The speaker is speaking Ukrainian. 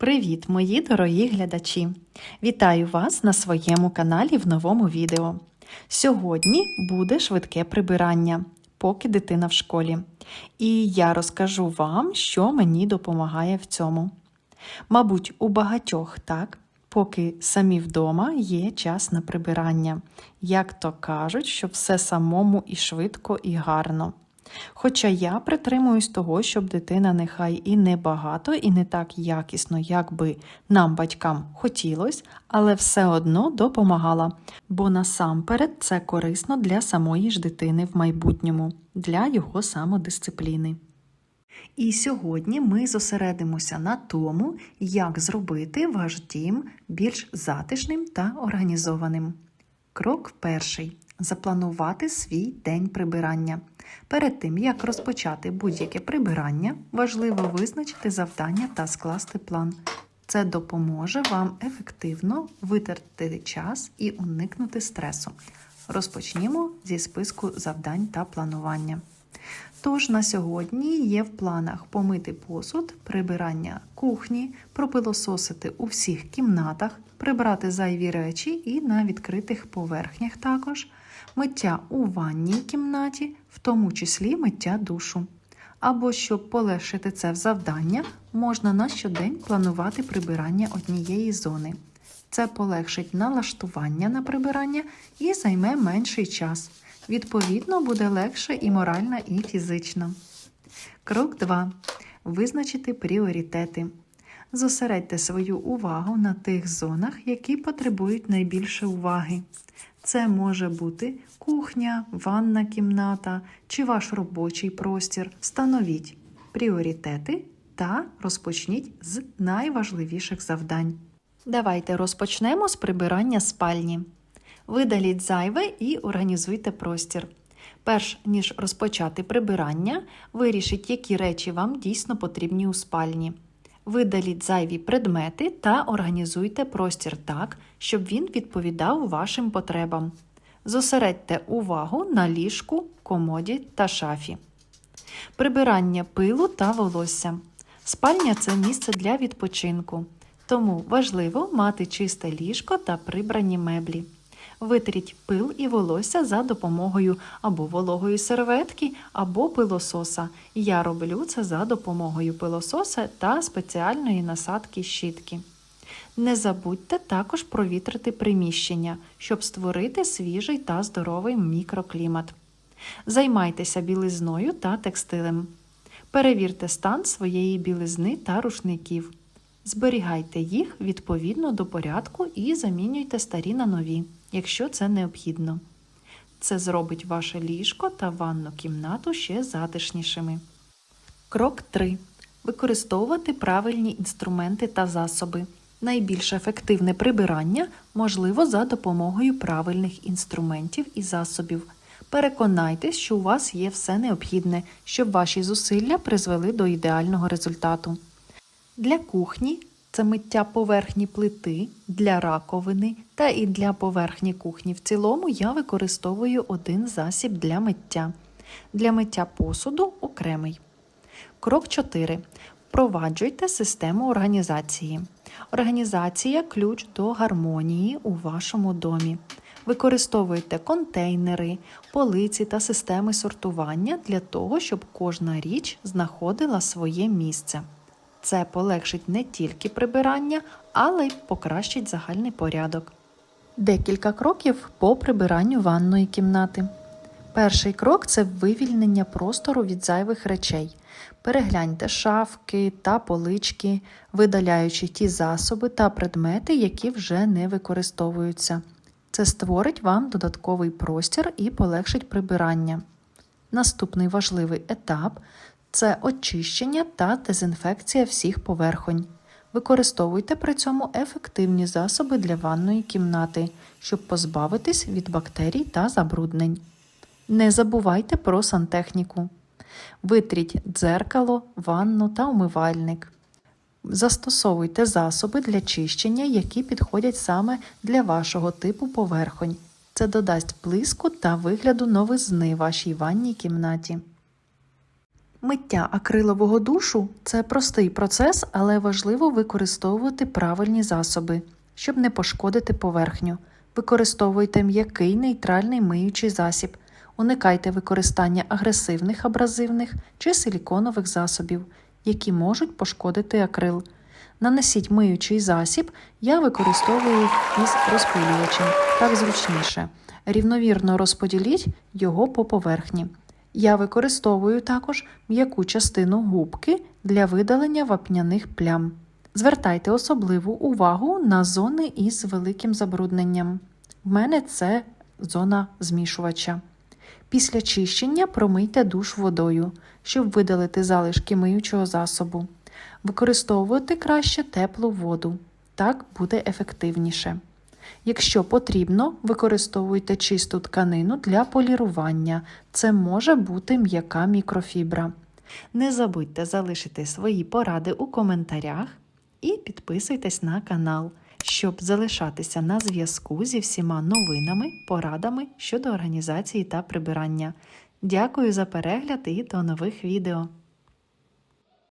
Привіт, мої дорогі глядачі! Вітаю вас на своєму каналі в новому відео. Сьогодні буде швидке прибирання, поки дитина в школі. І я розкажу вам, що мені допомагає в цьому. Мабуть, у багатьох так, поки самі вдома є час на прибирання, як то кажуть, що все самому і швидко, і гарно. Хоча я притримуюсь того, щоб дитина нехай і не багато, і не так якісно, як би нам, батькам, хотілося, але все одно допомагала, бо насамперед це корисно для самої ж дитини в майбутньому, для його самодисципліни. І сьогодні ми зосередимося на тому, як зробити ваш дім більш затишним та організованим. Крок перший запланувати свій день прибирання. Перед тим, як розпочати будь-яке прибирання, важливо визначити завдання та скласти план. Це допоможе вам ефективно витратити час і уникнути стресу. Розпочнімо зі списку завдань та планування. Тож на сьогодні є в планах помити посуд, прибирання кухні, пропилососити у всіх кімнатах, прибрати зайві речі і на відкритих поверхнях також, миття у ванній кімнаті, в тому числі миття душу. Або щоб полегшити це в завдання, можна на щодень планувати прибирання однієї зони. Це полегшить налаштування на прибирання і займе менший час. Відповідно, буде легше і морально, і фізично. Крок 2. Визначити пріоритети. Зосередьте свою увагу на тих зонах, які потребують найбільше уваги. Це може бути кухня, ванна кімната чи ваш робочий простір. Встановіть пріоритети та розпочніть з найважливіших завдань. Давайте розпочнемо з прибирання спальні. Видаліть зайве і організуйте простір. Перш ніж розпочати прибирання, вирішіть, які речі вам дійсно потрібні у спальні. Видаліть зайві предмети та організуйте простір так, щоб він відповідав вашим потребам. Зосередьте увагу на ліжку, комоді та шафі. Прибирання пилу та волосся. Спальня це місце для відпочинку, тому важливо мати чисте ліжко та прибрані меблі. Витріть пил і волосся за допомогою або вологої серветки, або пилососа. Я роблю це за допомогою пилососа та спеціальної насадки щітки. Не забудьте також провітрити приміщення, щоб створити свіжий та здоровий мікроклімат. Займайтеся білизною та текстилем. Перевірте стан своєї білизни та рушників. Зберігайте їх відповідно до порядку і замінюйте старі на нові, якщо це необхідно. Це зробить ваше ліжко та ванну кімнату ще затишнішими. Крок 3. Використовувати правильні інструменти та засоби. Найбільш ефективне прибирання можливо за допомогою правильних інструментів і засобів. Переконайтесь, що у вас є все необхідне, щоб ваші зусилля призвели до ідеального результату. Для кухні це миття поверхні плити, для раковини та і для поверхні кухні. В цілому я використовую один засіб для миття. Для миття посуду окремий. Крок 4. Впроваджуйте систему організації. Організація ключ до гармонії у вашому домі. Використовуйте контейнери, полиці та системи сортування для того, щоб кожна річ знаходила своє місце. Це полегшить не тільки прибирання, але й покращить загальний порядок. Декілька кроків по прибиранню ванної кімнати. Перший крок це вивільнення простору від зайвих речей. Перегляньте шафки та полички, видаляючи ті засоби та предмети, які вже не використовуються. Це створить вам додатковий простір і полегшить прибирання. Наступний важливий етап це очищення та дезінфекція всіх поверхонь. Використовуйте при цьому ефективні засоби для ванної кімнати, щоб позбавитись від бактерій та забруднень. Не забувайте про сантехніку. Витріть дзеркало, ванну та умивальник. Застосовуйте засоби для чищення, які підходять саме для вашого типу поверхонь. Це додасть блиску та вигляду новизни вашій ванній кімнаті. Миття акрилового душу це простий процес, але важливо використовувати правильні засоби, щоб не пошкодити поверхню. Використовуйте м'який нейтральний миючий засіб. Уникайте використання агресивних абразивних чи силіконових засобів, які можуть пошкодити акрил. Нанесіть миючий засіб, я використовую із розпилювачем, так зручніше. Рівновірно розподіліть його по поверхні. Я використовую також м'яку частину губки для видалення вапняних плям. Звертайте особливу увагу на зони із великим забрудненням. В мене це зона змішувача. Після чищення промийте душ водою, щоб видалити залишки миючого засобу. Використовувати краще теплу воду. Так буде ефективніше. Якщо потрібно, використовуйте чисту тканину для полірування. Це може бути м'яка мікрофібра. Не забудьте залишити свої поради у коментарях і підписуйтесь на канал, щоб залишатися на зв'язку зі всіма новинами, порадами щодо організації та прибирання. Дякую за перегляд і до нових відео!